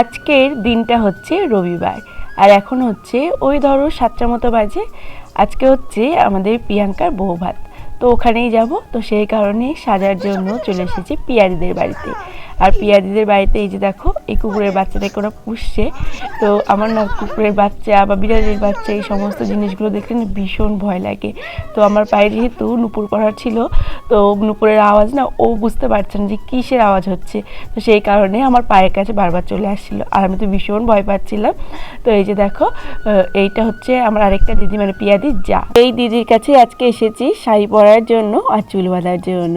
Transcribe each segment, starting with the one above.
আজকের দিনটা হচ্ছে রবিবার। আর এখন হচ্ছে ওই ধরো সাতটা মতো বাজে। আজকে হচ্ছে আমাদের প্রিয়াঙ্কার বউ ভাত তো ওখানেই যাব। তো সেই কারণে সাজার জন্য চলে এসেছি পিয়ারিদের বাড়িতে। আর পিয়ারিদের বাড়িতে এই যে দেখো, এই কুকুরের বাচ্চাটাকে ওরা পুষছে। তো আমার না কুকুরের বাচ্চা বা বিড়ালের বাচ্চা, এই সমস্ত জিনিসগুলো দেখলে না ভীষণ ভয় লাগে। তো আমার পায়ে যেহেতু নুপুর পড়ার ছিল, তো নুপুরের আওয়াজ না, ও বুঝতে পারছে না যে কিসের আওয়াজ হচ্ছে। তো সেই কারণে আমার পায়ের কাছে বারবার চলে আসছিল আর আমি তো ভীষণ ভয় পাচ্ছিলাম। তো এই যে দেখো এইটা হচ্ছে আমার আরেকটা দিদি মানে পিয়াদির যা। এই দিদির কাছে আজকে এসেছি শাড়ি পরার জন্য আর চুল বাঁধার জন্য।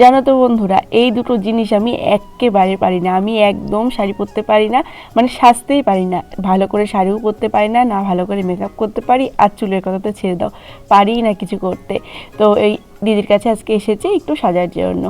জানো তো বন্ধুরা, এই দুটো জিনিস আমি একেবারে পারি না। আমি একদম শাড়ি পরতে পারি না মানে সাজতেই পারি না। ভালো করে শাড়িও পরতে পারি না না ভালো করে মেকআপ করতে পারি, আর চুলের কথা তো ছেড়ে দাও, পারি না কিছু করতে। তো এই দিদির কাছে আজকে এসেছি একটু সাজার জন্য।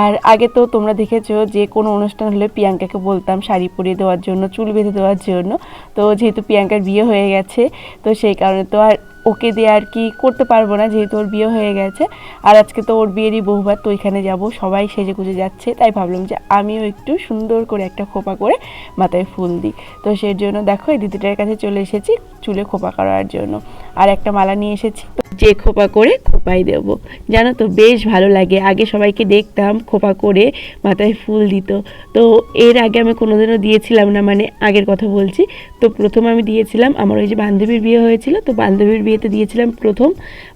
আর আগে তো তোমরা দেখেছ যে কোনো অনুষ্ঠান হলে প্রিয়াঙ্কাকে বলতাম শাড়ি পরিয়ে দেওয়ার জন্য, চুল বেঁধে দেওয়ার জন্য। তো যেহেতু প্রিয়াঙ্কার বিয়ে হয়ে গেছে, তো সেই কারণে তো আর ওকে দিয়ে আর কি করতে পারব না, যেহেতু ওর বিয়ে হয়ে গেছে। আর আজকে তো ওর বিয়েরই বহুবার তো ওইখানে যাব। সবাই সেজে গুজে যাচ্ছে, তাই ভাবলাম যে আমিও একটু সুন্দর করে একটা খোপা করে মাথায় ফুল দিই। তো সেই জন্য দেখো, এই দিদিটার কাছে চলে এসেছি চুলে খোপা করার জন্য। আর একটা মালা নিয়ে এসেছি। যে খোপা করে খোপাই দেব। জানো তো, বেশ ভালো লাগে। আগে সবাইকে দেখতাম, খোপা করে মাথায় ফুল দিত। তো এর আগে আমি কোনোদিনও দিয়েছিলাম না মানে আগের কথা বলছি। তো প্রথম আমি দিয়েছিলাম, আমার ওই যে বান্ধবীর বিয়ে হয়েছিল, তো বান্ধবীর বিয়েতে দিয়েছিলাম প্রথম।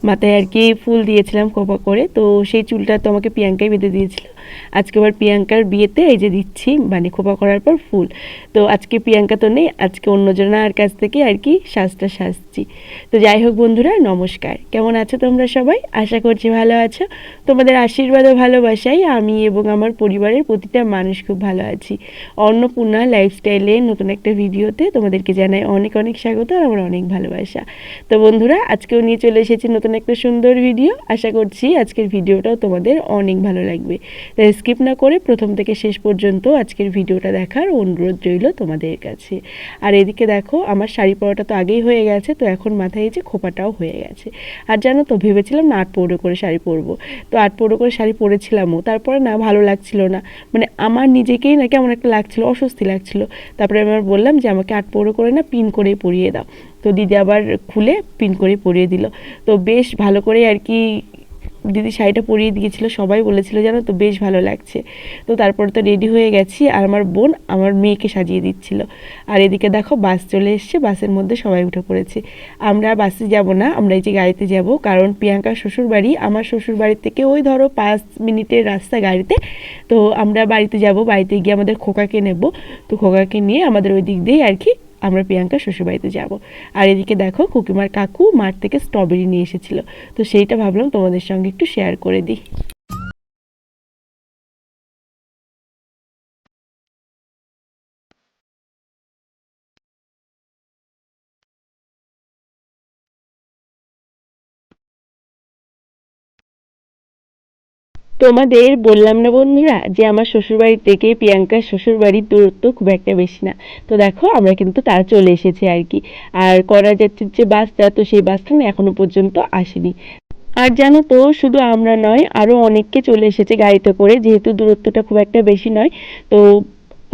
মাথায় আর কি ফুল দিয়েছিলাম খোপা করে। তো সেই চুলটা তো আমাকে প্রিয়াঙ্কাই বেঁধে দিয়েছিল। আজকে আবার প্রিয়াঙ্কার বিয়েতে এই যে দিচ্ছি মানে খোপা করার পর ফুল। তো আজকে প্রিয়াঙ্কা তো নেই, আজকে অন্যজনার কাছ থেকে আর কি সাজটা সাজছি। তো যাই হোক বন্ধুরা, নমস্কার। কেমন আছো তোমরা সবাই? আশা করছি ভালো আছো। তোমাদের আশীর্বাদ ও ভালোবাসাই আমি এবং আমার পরিবারের প্রতিটা মানুষ খুব ভালো আছি। অন্নপূর্ণা লাইফস্টাইলে নতুন একটা ভিডিওতে তোমাদেরকে জানাই অনেক অনেক স্বাগত আর আমার অনেক ভালোবাসা। তো বন্ধুরা, আজকেও নিয়ে চলে এসেছি নতুন একটা সুন্দর ভিডিও। আশা করছি আজকের ভিডিওটাও তোমাদের অনেক ভালো লাগবে। তাই স্কিপ না করে প্রথম থেকে শেষ পর্যন্ত আজকের ভিডিওটা দেখার অনুরোধ রইল তোমাদের কাছে। আর এদিকে দেখো, আমার শাড়ি পরাটা তো আগেই হয়ে গেছে, তো এখন মাথায় এই যে খোপাটাও হয়ে গেছে। আর জানো তো, ভেবেছিলাম না আট পৌরো করে শাড়ি পরবো। তো আট পৌড়ো করে শাড়ি পরেছিলামও, তারপরে না ভালো লাগছিল না। মানে আমার নিজেকেই না কেমন একটা লাগছিল, অস্বস্তি লাগছিল। তারপরে আমি আবার বললাম যে, আমাকে আট পৌরো করে না পিন করেই পরিয়ে দাও। তো দিদি আবার খুলে পিন করে পরিয়ে দিল। তো বেশ ভালো করে আর কি দিদি শাড়িটা পরিয়ে দিয়েছিল, সবাই বলেছিল, জানো তো, বেশ ভালো লাগছে। তো তারপর তো রেডি হয়ে গেছি, আর আমার বোন আমার মেয়েকে সাজিয়ে দিচ্ছিল। আর এদিকে দেখো, বাস চলে এসছে, বাসের মধ্যে সবাই উঠে পড়েছে। আমরা বাসে যাব না, আমরা এই যে গাড়িতে যাব, কারণ প্রিয়াঙ্কার শ্বশুর বাড়ি আমার শ্বশুর বাড়ি থেকে ওই ধরো পাঁচ মিনিটের রাস্তা গাড়িতে। তো আমরা বাড়িতে যাব, বাড়িতে গিয়ে আমাদের খোকাকে নেব। তো খোকাকে নিয়ে আমাদের ওই দিক দিয়েই আর কি আমরা প্রিয়াঙ্কা শ্বশুরবাড়িতে যাব। আর এদিকে দেখো কুকিমার কাকু মাঠ থেকে স্ট্রবেরি নিয়ে এসেছিল। তো সেইটা ভাবলাম তোমাদের সঙ্গে একটু শেয়ার করে দিই। তোমাদের বললাম না বন্ধুরা যে আমার শ্বশুরবাড়ি থেকে প্রিয়াঙ্কার শ্বশুরবাড়ির দূরত্ব খুব একটা বেশি না। তো দেখো, আমরা কিন্তু তারা চলে এসেছি আর কি। আর করা যাচ্ছে যে বাসটা, তো সেই বাসটা না এখনও পর্যন্ত আসেনি। আর জানো তো, শুধু আমরা নয় আরও অনেককে চলে এসেছে গাড়িতে করে, যেহেতু দূরত্বটা খুব একটা বেশি নয়, তো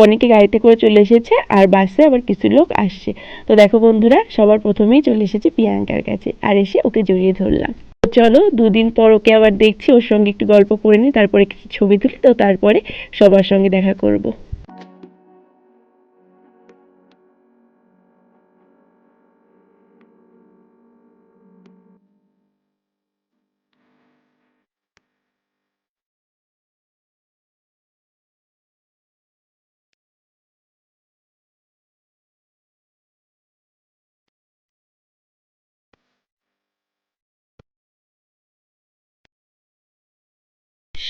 অনেকে গাড়িতে করে চলে এসেছে, আর বাসে আবার কিছু লোক আসছে। তো দেখো বন্ধুরা, সবার প্রথমেই চলে এসেছে প্রিয়াঙ্কার কাছে, আর এসে ওকে জড়িয়ে ধরলাম। চলো, দুদিন পর ওকে আবার দেখছি, ওর সঙ্গে একটু গল্প করে নিই, তারপরে কিছু ছবি তুলি, তো তারপরে সবার সঙ্গে দেখা করব।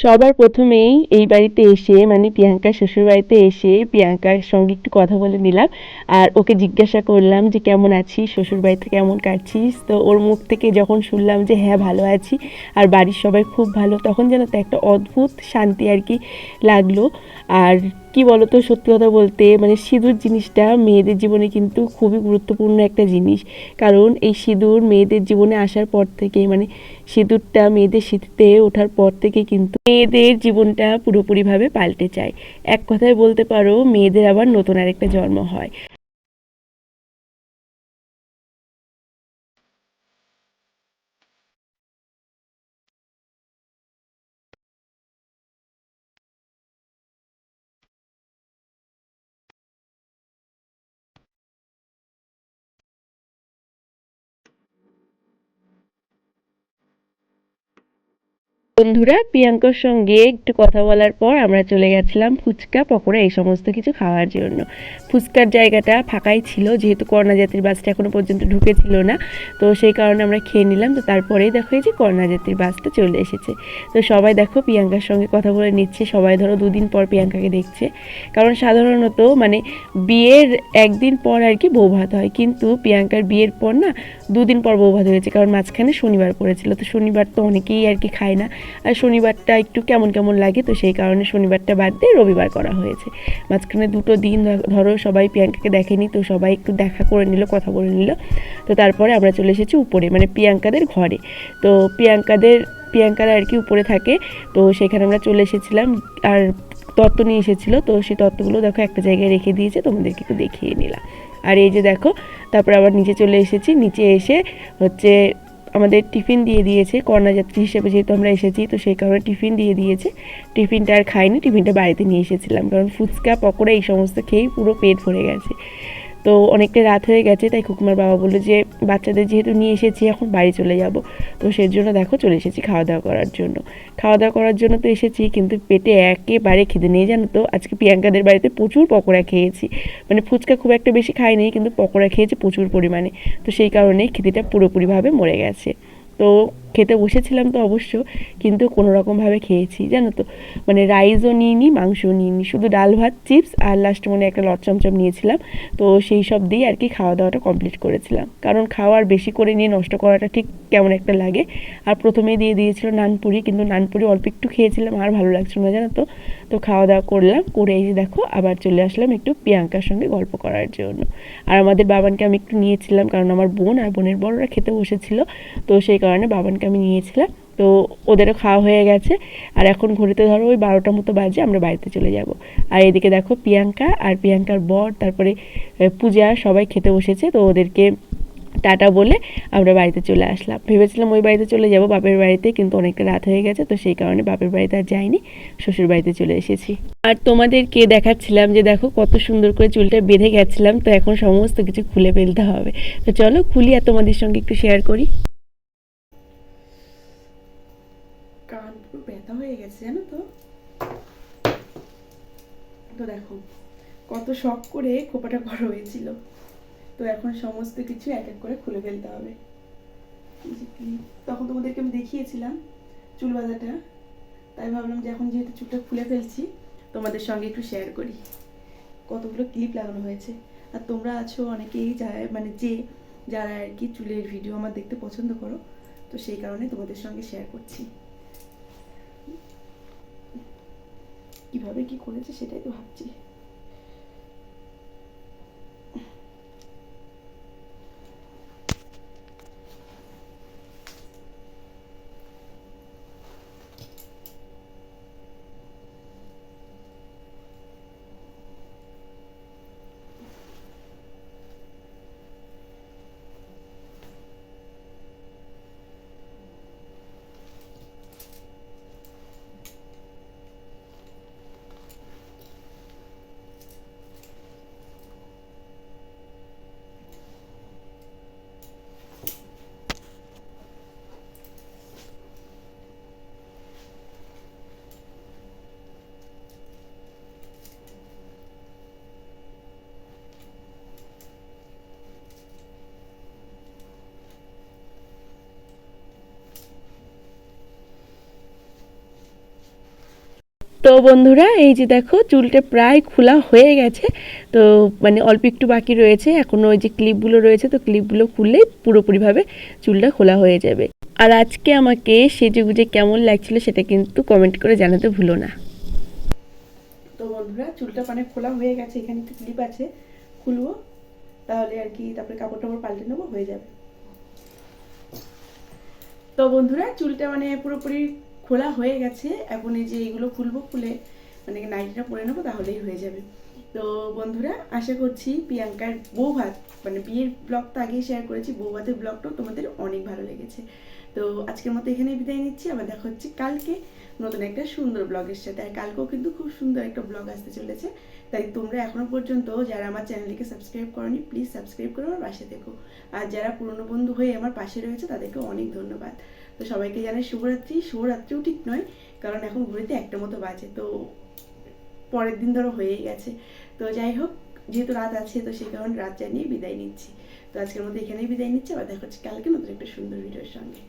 সবার প্রথমেই এই বাড়িতে এসে মানে প্রিয়াঙ্কার শ্বশুর বাড়িতে এসে প্রিয়াঙ্কার সঙ্গে একটু কথা বলে নিলাম। আর ওকে জিজ্ঞাসা করলাম যে, কেমন আছিস? শ্বশুর বাড়িতে কেমন কাটছিস? তো ওর মুখ থেকে যখন শুনলাম যে হ্যাঁ ভালো আছি। আর বাড়ির সবাই খুব ভালো, তখন যেন তো একটা অদ্ভুত শান্তি আর কি লাগল। আর কি বলতো, সত্যি কথা বলতে মানে সিঁদুর জিনিসটা মেয়েদের জীবনে কিন্তু খুবই গুরুত্বপূর্ণ একটা জিনিস। কারণ এই সিঁদুর মেয়েদের জীবনে আসার পর থেকে মানে সিঁদুরটা মেয়েদের স্মৃতিতে ওঠার পর থেকে কিন্তু মেয়েদের জীবনটা পুরোপুরিভাবে পাল্টে যায়। এক কথায় বলতে পারো, মেয়েদের আবার নতুন আরেকটা জন্ম হয়। বন্ধুরা, প্রিয়াঙ্কার সঙ্গে একটু কথা বলার পর আমরা চলে গেছিলাম ফুচকা পকোড়া, এই সমস্ত কিছু খাওয়ার জন্য। ফুচকার জায়গাটা ফাঁকাই ছিল, যেহেতু করোনা জাতির বাসটা এখনও পর্যন্ত ঢুকেছিল না, তো সেই কারণে আমরা খেয়ে নিলাম। তো তারপরেই দেখো এই যে করোনা জাতির বাসটা চলে এসেছে। তো সবাই দেখো প্রিয়াঙ্কার সঙ্গে কথা বলে নিচ্ছে, সবাই ধরো দুদিন পর প্রিয়াঙ্কাকে দেখছে। কারণ সাধারণত মানে বিয়ের একদিন পর আর কি বৌভাত হয়, কিন্তু প্রিয়াঙ্কার বিয়ের পর না দুদিন পর বৌভাত হয়েছে, কারণ মাঝখানে শনিবার পড়েছিল। তো শনিবার তো অনেকেই আর কি খায় না। আর শনিবারটা একটু কেমন কেমন লাগে তো সেই কারণে শনিবারটা বাদ দিয়ে রবিবার করা হয়েছে। মাঝখানে দুটো দিন ধরো সবাই প্রিয়াঙ্কাকে দেখেনি তো সবাই একটু দেখা করে নিল, কথা বলে নিল। তো তারপরে আমরা চলে এসেছি উপরে মানে প্রিয়াঙ্কাদের ঘরে। তো প্রিয়াঙ্কাদের, প্রিয়াঙ্কারা আর কি উপরে থাকে, তো সেখানে আমরা চলে এসেছিলাম। আর তত্ত্ব নিয়ে এসেছিল, তো সেই তত্ত্বগুলো দেখো একটা জায়গায় রেখে দিয়েছে, তোমাদেরকে একটু দেখিয়ে নিলাম। আর এই যে দেখো, তারপর আবার নিচে চলে এসেছি। নিচে এসে হচ্ছে আমাদের টিফিন দিয়ে দিয়েছে কন্যাযাত্রী হিসেবে যেহেতু আমরা এসেছি, তো সেই কারণে টিফিন দিয়ে দিয়েছে। টিফিনটা আর খাইনি, টিফিনটা বাড়িতে নিয়ে এসেছিলাম, কারণ ফুচকা, পকোড়া এই সমস্ত খেয়েই পুরো পেট ভরে গেছে। তো অনেকটা রাত হয়ে গেছে, তাই কুকুমার বাবা বলল যে, বাচ্চাদের যেহেতু নিয়ে এসেছি, এখন বাড়ি চলে যাব। তো সেই জন্য দেখো চলে এসেছি খাওয়া দাওয়া করার জন্য। খাওয়া দাওয়া করার জন্য তো এসেছি, কিন্তু পেটে একেবারে খিদে নেই, জানো তো? আজকে প্রিয়াঙ্কাদের বাড়িতে প্রচুর পকোড়া খেয়েছি। মানে ফুচকা খুব একটা বেশি খাইনি, কিন্তু পকোড়া খেয়েছি প্রচুর পরিমাণে। তো সেই কারণেই খিদেটা পুরোপুরিভাবে মরে গেছে। তো খেতে বসেছিলাম তো অবশ্য, কিন্তু কোনো রকমভাবে খেয়েছি, জানো তো। মানে রাইসও নিইনি, মাংসও নিইনি, শুধু ডাল ভাত চিপস আর লাস্ট মনে একটা লট চমচম নিয়েছিলাম। তো সেই সব দিয়ে আর কি খাওয়া দাওয়াটা কমপ্লিট করেছিলাম। কারণ খাওয়ার বেশি করে নিয়ে নষ্ট করাটা ঠিক কেমন একটা লাগে। আর প্রথমেই দিয়ে দিয়েছিল নানপুরি, কিন্তু নানপুরি অল্প একটু খেয়েছিলাম, আর ভালো লাগছিল না, জানো তো। তো খাওয়া দাওয়া করলাম, করে এই যে দেখো, আবার চলে আসলাম একটু প্রিয়াঙ্কার সঙ্গে গল্প করার জন্য। আর আমাদের বাবানকে আমি একটু নিয়েছিলাম, কারণ আমার বোন আর বোনের বড়রা খেতে বসেছিল, তো সেই কারণে বাবানকে আমি নিয়েছিলাম। তো ওদেরও খাওয়া হয়ে গেছে। আর এখন ঘড়িতে ধরো ওই বারোটার মতো বাজে, আমরা বাড়িতে চলে যাব। আর এদিকে দেখো প্রিয়াঙ্কা আর প্রিয়াঙ্কার বর, তারপরে পূজা সবাই খেতে বসেছে। তো ওদেরকে টাটা বলে আমরা বাড়িতে চলে আসলাম। ভেবেছিলাম ওই বাড়িতে চলে যাব বাপের বাড়িতে, কিন্তু অনেকটা রাত হয়ে গেছে। তো সেই কারণে বাপের বাড়িতে আর যাইনি, শ্বশুর বাড়িতে চলে এসেছি। আর তোমাদেরকে দেখাচ্ছিলাম যে দেখো কত সুন্দর করে চুলটা বেঁধে গেছিলাম। তো এখন সমস্ত কিছু খুলে ফেলতে হবে। তো চলো খুলি আর তোমাদের সঙ্গে একটু শেয়ার করি কান পুরো ব্যথা হয়ে গেছে, জানো তো? তো দেখো, কত শখ করে খোপাটা বড় হয়েছিল। তো এখন সমস্ত কিছু এক এক করে খুলে ফেলতে হবে। তখন তোমাদেরকে আমি দেখিয়েছিলাম চুল বাঁধাটা তাই ভাবলাম যে এখন যেহেতু চুলটা খুলে ফেলছি, তোমাদের সঙ্গে একটু শেয়ার করি। কতগুলো ক্লিপ লাগানো হয়েছে। আর তোমরা আছো অনেকেই যা মানে যে, যারা আর কি চুলের ভিডিও আমার দেখতে পছন্দ করো, তো সেই কারণে তোমাদের সঙ্গে শেয়ার করছি। কীভাবে কী করেছে সেটাই তো ভাবছি। তো বন্ধুরা, এই যে দেখো, চুলটা প্রায় খোলা হয়ে গেছে। তো মানে অল্প একটু বাকি রয়েছে। এখনও ওই যে ক্লিপগুলো রয়েছে, তো ক্লিপগুলো খুললেই পুরোপুরিভাবে চুলটা খোলা হয়ে যাবে। আর আজকে আমাকে সেজে গুজে কেমন লাগছিল সেটা কিন্তু কমেন্ট করে জানাতে ভুলো না। তো বন্ধুরা, চুলটা মানে খোলা হয়ে গেছে, এখানে একটু ক্লিপ আছে। খুলবো, তাহলে আর কি, তারপরে কাপড় টাপড় পাল্টে নেব, হয়ে যাবে। তো বন্ধুরা, চুলটা মানে পুরোপুরি খোলা হয়ে গেছে, এখন এই যে এগুলো খুলবো, খুলে মানে নাইটিটা পরে নেব, তাহলেই হয়ে যাবে। তো বন্ধুরা, আশা করছি প্রিয়াঙ্কার বউ ভাত মানে বিয়ের ব্লগ তো আগেই শেয়ার করেছি বউ ভাতের ব্লগটাও তোমাদের অনেক ভালো লেগেছে। তো আজকের মতো এখানে বিদায় নিচ্ছি, আবার দেখা হচ্ছে কালকে নতুন একটা সুন্দর ব্লগের সাথে। আর কালকেও কিন্তু খুব সুন্দর একটা ব্লগ আসতে চলেছে, তাই তোমরা এখনও পর্যন্ত যারা আমার চ্যানেলটিকে সাবস্ক্রাইব করনি প্লিজ সাবস্ক্রাইব করে আমার পাশে দেখো আর যারা পুরনো বন্ধু হয়ে আমার পাশে রয়েছে তাদেরকে অনেক ধন্যবাদ। তো সবাইকে জানাই শুভরাত্রি। শুভরাত্রিও ঠিক নয়, কারণ এখন ঘড়িতে একটা মতো বাজে, তো পরের দিন ধরো হয়েই গেছে। তো যাই হোক, যেহেতু রাত আছে, তো সেই কারণে রাত জানিয়ে বিদায় নিচ্ছি। তো আজকের মধ্যে এখানেই বিদায় নিচ্ছি, আবার দেখা হচ্ছে কালকে নতুন একটা সুন্দর ভিডিওর সঙ্গে।